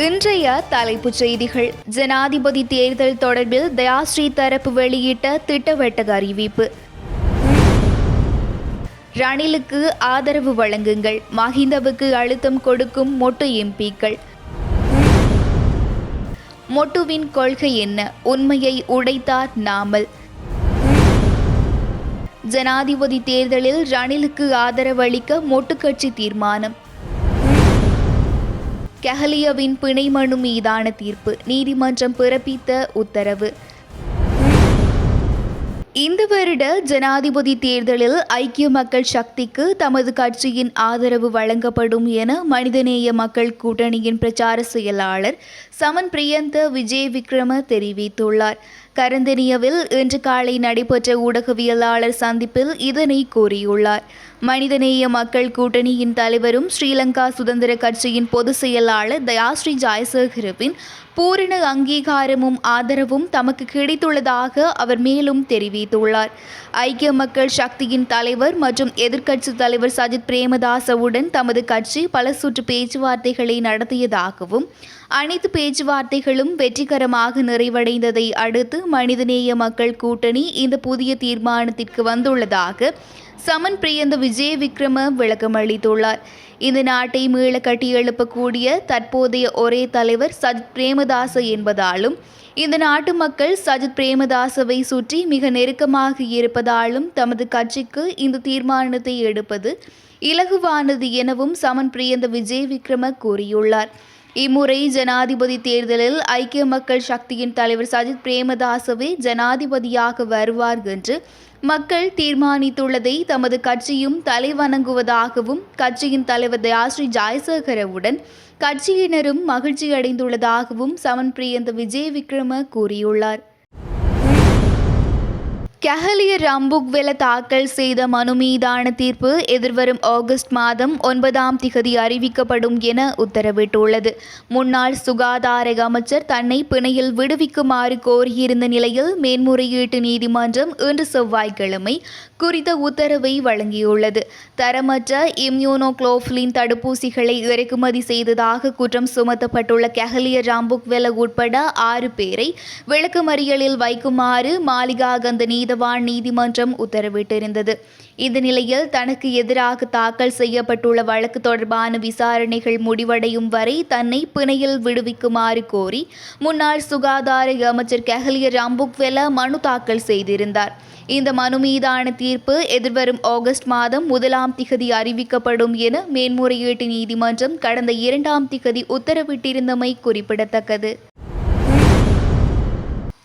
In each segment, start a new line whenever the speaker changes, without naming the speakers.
இன்றைய தலைப்புச் செய்திகள். ஜனாதிபதி தேர்தல் தொடர்பில் தயாஸ்ரீ தரப்பு வெளியிட்ட திட்டவட்ட அறிவிப்பு. ரணிலுக்கு ஆதரவு வழங்குங்கள். மஹிந்தவுக்கு அழுத்தம் கொடுக்கும் மொட்டு எம்பிக்கள். மொட்டுவின் கொள்கை என்ன? உண்மையை உடைத்தார் நாமல். ஜனாதிபதி தேர்தலில் ரணிலுக்கு ஆதரவளிக்க மொட்டு கட்சி தீர்மானம். கெஹலியாவின் பிணை மனு மீதான தீர்ப்பு நீதிமன்றம் பிறப்பித்த உத்தரவு. இந்த வருட ஜனாதிபதி தேர்தலில் ஐக்கிய மக்கள் சக்திக்கு தமது கட்சியின் ஆதரவு வழங்கப்படும் என மனிதநேய மக்கள் கூட்டணியின் பிரச்சார செயலாளர் சமன் பிரியந்த விஜய் விக்ரம தெரிவித்துள்ளார். கரந்தனியவில் இன்று காலை நடைபெற்ற ஊடகவியலாளர் சந்திப்பில் இதனை கூறியுள்ளார். மனிதநேய மக்கள் கூட்டணியின் தலைவரும் ஸ்ரீலங்கா சுதந்திர கட்சியின் பொதுச் செயலாளர் தயாஸ்ரீ ஜாயசேகரவின் பூரண அங்கீகாரமும் ஆதரவும் தமக்கு கிடைத்துள்ளதாக அவர் மேலும் தெரிவித்துள்ளார். ஐக்கிய மக்கள் சக்தியின் தலைவர் மற்றும் எதிர்க்கட்சி தலைவர் சஜித் பிரேமதாசவுடன் தமது கட்சி பல சுற்று பேச்சுவார்த்தைகளை நடத்தியதாகவும் அனைத்து பேச்சுவார்த்தைகளும் வெற்றிகரமாக நிறைவடைந்ததை அடுத்து மனிதநேய மக்கள் கூட்டணி இந்த புதிய தீர்மானத்திற்கு வந்துள்ளதாக சமன் பிரியந்த விஜய் விக்ரம விளக்கம் அளித்துள்ளார். இந்த நாட்டை மீள கட்டியெழுப்பக்கூடிய தற்போதைய ஒரே தலைவர் சஜித் பிரேமதாச என்பதாலும் இந்த நாட்டு மக்கள் சஜித் பிரேமதாசவை சுற்றி மிக நெருக்கமாக இருப்பதாலும் தமது கட்சிக்கு இந்த தீர்மானத்தை எடுப்பது இலகுவானது எனவும் சமன் பிரியந்த விஜய் விக்ரம கூறியுள்ளார். இம்முறை ஜனாதிபதி தேர்தலில் ஐக்கிய மக்கள் சக்தியின் தலைவர் சஜித் பிரேமதாசவே ஜனாதிபதியாக வருவார் என்று மக்கள் தீர்மானித்துள்ளதை தமது கட்சியும் தலைவணங்குவதாகவும் கட்சியின் தலைவர் தயாஸ்ரீ ஜாய்சேகரவுடன் கட்சியினரும் மகிழ்ச்சி அடைந்துள்ளதாகவும் சமன் பிரியந்த விஜய் விக்ரம கூறியுள்ளார். கெஹலியர் ரம்புக்வெல தாக்கல் செய்த மனு மீதான தீர்ப்பு எதிர்வரும் ஆகஸ்ட் மாதம் ஒன்பதாம் திகதி அறிவிக்கப்படும் என உத்தரவிட்டுள்ளது. முன்னாள் சுகாதார அமைச்சர் தன்னை பிணையில் விடுவிக்குமாறு கோரியிருந்த நிலையில் மேன்முறையீட்டு நீதிமன்றம் இன்று செவ்வாய்க்கிழமை குறித்த உத்தரவை வழங்கியுள்ளது. தரமற்ற இம்யூனோக்ளோஃபிலின் தடுப்பூசிகளை இறக்குமதி செய்ததாக குற்றம் சுமத்தப்பட்டுள்ள கெஹலிய ராம்புக்வெல உட்பட ஆறு பேரை விளக்கமறியலில் வைக்குமாறு மாளிகாகந்த நீதவான் நீதிமன்றம் உத்தரவிட்டிருந்தது. இந்த நிலையில் தனக்கு எதிராக தாக்கல் செய்யப்பட்டுள்ள வழக்கு தொடர்பான விசாரணைகள் முடிவடையும் வரை தன்னை பிணையில் விடுவிக்குமாறு கோரி முன்னாள் சுகாதார அமைச்சர் கெஹலிய ராம்புக்வெல மனு தாக்கல் செய்திருந்தார். இந்த மனு மீதான தீர்ப்பு எதிர்வரும் ஆகஸ்ட் மாதம் முதலாம் திகதி அறிவிக்கப்படும் என மேன்முறையீட்டு நீதிமன்றம் கடந்த இரண்டாம் திகதி உத்தரவிட்டிருந்தமை குறிப்பிடத்தக்கது.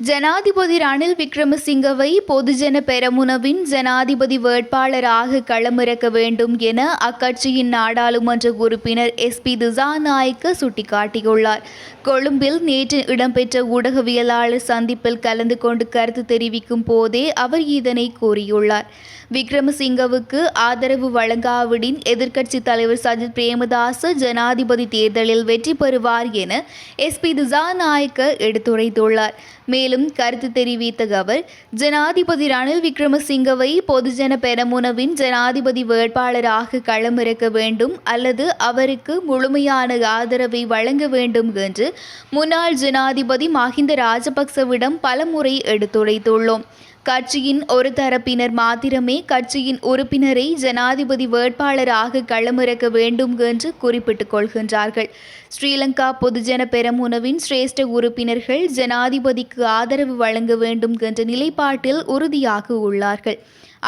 ஜனாதிபதி ரணில் விக்ரமசிங்கவை பொதுஜன பெரமுனவின் ஜனாதிபதி வேட்பாளராக களமிறக்க வேண்டும் என அக்கட்சியின் நாடாளுமன்ற உறுப்பினர் எஸ் பி திசாநாயக்க சுட்டிக்காட்டியுள்ளார். கொழும்பில் நேற்று இடம்பெற்ற ஊடகவியலாளர் சந்திப்பில் கலந்து கொண்டு கருத்து தெரிவிக்கும் போதே அவர் இதனை கூறியுள்ளார். விக்ரமசிங்கவுக்கு ஆதரவு வழங்காவிடின் எதிர்க்கட்சி தலைவர் சஜித் பிரேமதாச ஜனாதிபதி தேர்தலில் வெற்றி பெறுவார் என எஸ்பி திசாநாயக்க எடுத்துரைத்துள்ளார். மேலும் கருத்து தெரிவித்த அவர் ஜனாதிபதி ரணில் விக்ரமசிங்கவை பொதுஜன பெரமுனவின் ஜனாதிபதி வேட்பாளராக களமிறக்க வேண்டும் அல்லது அவருக்கு முழுமையான ஆதரவை வழங்க வேண்டும் என்று முன்னாள் ஜனாதிபதி மஹிந்த ராஜபக்சவிடம் பலமுறை எடுத்துரைத்துள்ளோம். கட்சியின் ஒரு தரப்பினர் மாத்திரமே கட்சியின் உறுப்பினரை ஜனாதிபதி வேட்பாளராக களமிறக்க வேண்டும் என்று குறிப்பிட்டுக் கொள்கின்றார்கள். ஸ்ரீலங்கா பொதுஜன பெரமுனவின் சிரேஷ்ட உறுப்பினர்கள் ஜனாதிபதிக்கு ஆதரவு வழங்க வேண்டும் என்ற நிலைப்பாட்டில் உறுதியாக உள்ளார்கள்.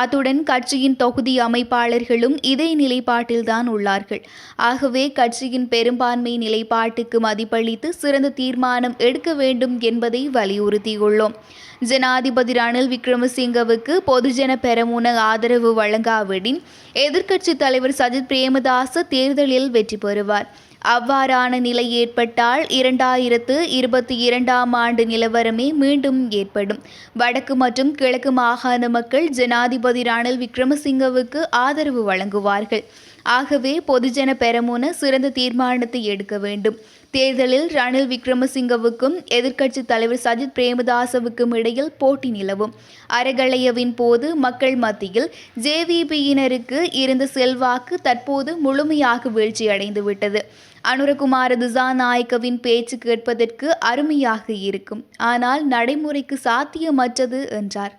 அத்துடன் கட்சியின் தொகுதி அமைப்பாளர்களும் இதே நிலைப்பாட்டில்தான் உள்ளார்கள். ஆகவே கட்சியின் பெரும்பான்மை நிலைப்பாட்டுக்கு மதிப்பளித்து சிறந்த தீர்மானம் எடுக்க வேண்டும் என்பதை வலியுறுத்தியுள்ளோம். ஜனாதிபதி ரணில் விக்ரமசிங்கவுக்கு பொதுஜன பெரமுன ஆதரவு வழங்காவிடின் எதிர்க்கட்சி தலைவர் சஜித் பிரேமதாச தேர்தலில் வெற்றி பெறுவார். அவ்வாறான நிலை ஏற்பட்டால் இரண்டாயிரத்து இருபத்தி இரண்டாம் ஆண்டு நிலவரமே மீண்டும் ஏற்படும். வடக்கு மற்றும் கிழக்கு மாகாண மக்கள் ஜனாதிபதி ரணில் விக்ரமசிங்கவுக்கு ஆதரவு வழங்குவார்கள். ஆகவே பொதுஜன பெரமுன சிறந்த தீர்மானத்தை எடுக்க வேண்டும். தேர்தலில் ரணில் விக்ரமசிங்கவுக்கும் எதிர்க்கட்சி தலைவர் சஜித் பிரேமதாசவுக்கும் இடையில் போட்டி நிலவும். அறகளையவின் போது மக்கள் மத்தியில் ஜேவிபியினருக்கு இருந்த செல்வாக்கு தற்போது முழுமையாக வீழ்ச்சியடைந்து விட்டது அனுரகுமார திசாநாயக்கவின் பேச்சு கேட்பதற்கு அருமையாக இருக்கும். ஆனால் நடைமுறைக்கு சாத்தியமற்றது என்றார்.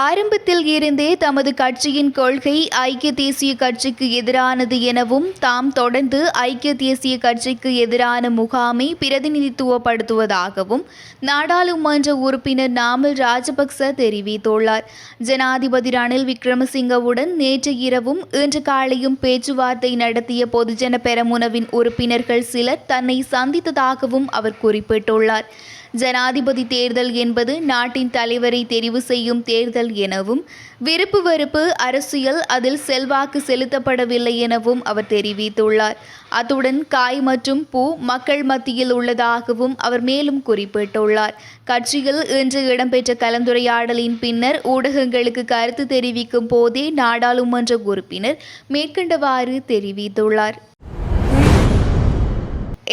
ஆரம்பத்தில் இருந்தே தமது கட்சியின் கொள்கை ஐக்கிய தேசிய கட்சிக்கு எதிரானது எனவும் தாம் தொடர்ந்து ஐக்கிய தேசிய கட்சிக்கு எதிரான முகாமை பிரதிநிதித்துவப்படுத்துவதாகவும் நாடாளுமன்ற உறுப்பினர் நாமல் ராஜபக்ச தெரிவித்துள்ளார். ஜனாதிபதி ரணில் விக்ரமசிங்கவுடன் நேற்று இரவும் இன்று காலையும் பேச்சுவார்த்தை நடத்திய பொதுஜன பெரமுனவின் உறுப்பினர்கள் சிலர் தன்னை சந்தித்ததாகவும் அவர் குறிப்பிட்டுள்ளார். ஜனாதிபதி தேர்தல் என்பது நாட்டின் தலைவரை தெரிவு செய்யும் தேர்தல் எனவும் விருப்பு வெறுப்பு அரசியல் அதில் செல்வாக்கு செலுத்தப்படவில்லை எனவும் அவர் தெரிவித்துள்ளார். அத்துடன் காய் மற்றும் பூ மக்கள் மத்தியில் உள்ளதாகவும் அவர் மேலும் குறிப்பிட்டுள்ளார். கட்சியில் இன்று இடம்பெற்ற கலந்துரையாடலின் பின்னர் ஊடகங்களுக்கு கருத்து தெரிவிக்கும் போதே நாடாளுமன்ற உறுப்பினர் மேற்கண்டவாறு தெரிவித்துள்ளார்.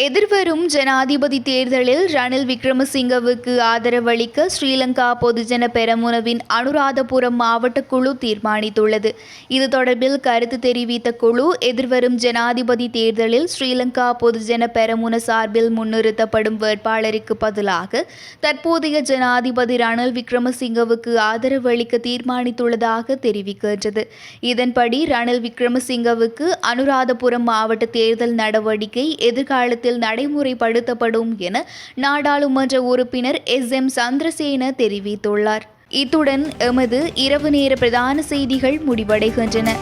எதிர்வரும் ஜனாதிபதி தேர்தலில் ரணில் விக்ரமசிங்கவுக்கு ஆதரவளிக்க ஸ்ரீலங்கா பொதுஜன பெரமுனவின் அனுராதபுரம் மாவட்ட குழு தீர்மானித்துள்ளது. இது தொடர்பில் கருத்து தெரிவித்த குழு எதிர்வரும் ஜனாதிபதி தேர்தலில் ஸ்ரீலங்கா பொதுஜன பெரமுன சார்பில் முன்னிறுத்தப்படும் வேட்பாளருக்கு பதிலாக தற்போதைய ஜனாதிபதி ரணில் விக்ரமசிங்கவுக்கு ஆதரவளிக்க தீர்மானித்துள்ளதாக தெரிவிக்கின்றது. இதன்படி ரணில் விக்ரமசிங்கவுக்கு அனுராதபுரம் மாவட்ட தேர்தல் நடவடிக்கை எதிர்காலத்தில் மாதத்தில் நடைமுறைப்படுத்தப்படும் என நாடாளுமன்ற உறுப்பினர் எஸ். எம். சந்திரசேன தெரிவித்துள்ளார். இத்துடன் எமது இரவு நேர பிரதான செய்திகள் முடிவடைகின்றன.